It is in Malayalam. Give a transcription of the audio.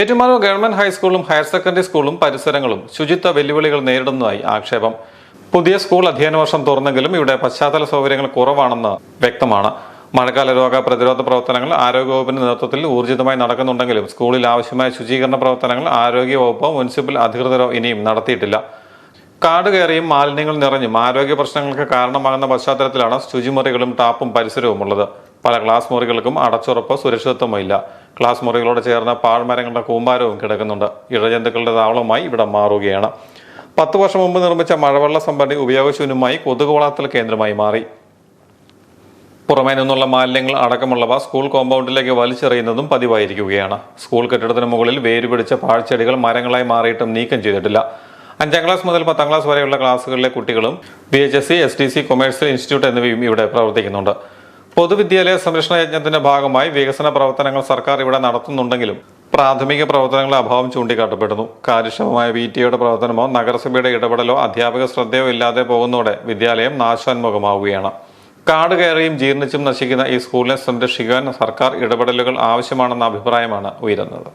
ഏറ്റുമാനൂർ ഗവൺമെന്റ് ഹൈസ്കൂളും ഹയർ സെക്കൻഡറി സ്കൂളും പരിസരങ്ങളും ശുചിത്വ വെല്ലുവിളികൾ നേരിടുന്നതായി ആക്ഷേപം. പുതിയ സ്കൂൾ അധ്യയന വർഷം തുറന്നെങ്കിലും ഇവിടെ പശ്ചാത്തല സൗകര്യങ്ങൾ കുറവാണെന്ന് വ്യക്തമാണ്. മഴക്കാല രോഗ പ്രതിരോധ പ്രവർത്തനങ്ങൾ ആരോഗ്യവകുപ്പിന്റെ നേതൃത്വത്തിൽ ഊർജിതമായി നടക്കുന്നുണ്ടെങ്കിലും സ്കൂളിൽ ആവശ്യമായ ശുചീകരണ പ്രവർത്തനങ്ങൾ ആരോഗ്യവകുപ്പോ മുനിസിപ്പൽ അധികൃതരോ ഇനിയും നടത്തിയിട്ടില്ല. കാട് കയറിയും മാലിന്യങ്ങൾ നിറഞ്ഞും ആരോഗ്യ പ്രശ്നങ്ങൾക്ക് കാരണമാകുന്ന പശ്ചാത്തലത്തിലാണ് ശുചിമുറികളും ടാപ്പും പരിസരവും ഉള്ളത് പല ക്ലാസ് മുറികൾക്കും അടച്ചുറപ്പ് സുരക്ഷിതത്വമില്ല ക്ലാസ് മുറികളോട് ചേർന്ന പാഴ്മരങ്ങളുടെ കൂമ്പാരവും കിടക്കുന്നുണ്ട്. ഇഴജന്തുക്കളുടെ താവളമായി ഇവിടെ മാറുകയാണ്. പത്ത് വർഷം മുമ്പ് നിർമ്മിച്ച മഴവെള്ള സംഭരണി ഉപയോഗശൂന്യമായി കൊതുക് വളർത്തൽ കേന്ദ്രമായി മാറി. പുറമേ നിന്നുള്ള മാലിന്യങ്ങൾ അടക്കമുള്ളവ സ്കൂൾ കോമ്പൗണ്ടിലേക്ക് വലിച്ചെറിയുന്നതും പതിവായിരിക്കുകയാണ്. സ്കൂൾ കെട്ടിടത്തിന് മുകളിൽ വേരുപിടിച്ച പാഴ്ചെടികൾ മരങ്ങളായി മാറിയിട്ടും നീക്കം ചെയ്തിട്ടില്ല. അഞ്ചാം ക്ലാസ് മുതൽ പത്താം ക്ലാസ് വരെയുള്ള ക്ലാസ്സുകളിലെ കുട്ടികളും B H S C S T C commercial institute എന്നിവയും ഇവിടെ പ്രവർത്തിക്കുന്നുണ്ട്. പൊതുവിദ്യാലയ സംരക്ഷണ യജ്ഞത്തിന്റെ ഭാഗമായി വികസന പ്രവർത്തനങ്ങൾ സർക്കാർ ഇവിടെ നടത്തുന്നുണ്ടെങ്കിലും പ്രാഥമിക പ്രവർത്തനങ്ങളുടെ അഭാവം ചൂണ്ടിക്കാട്ടപ്പെടുന്നു. കാര്യക്ഷമമായ വി ടിയുടെ പ്രവർത്തനമോ നഗരസഭയുടെ ഇടപെടലോ അധ്യാപക ശ്രദ്ധയോ ഇല്ലാതെ പോകുന്നതോടെ വിദ്യാലയം നാശോന്മുഖമാവുകയാണ്. കാട് കയറിയും ജീർണിച്ചും നശിക്കുന്ന ഈ സ്കൂളിനെ സംരക്ഷിക്കാൻ സർക്കാർ ഇടപെടലുകൾ ആവശ്യമാണെന്ന അഭിപ്രായമാണ് ഉയരുന്നത്.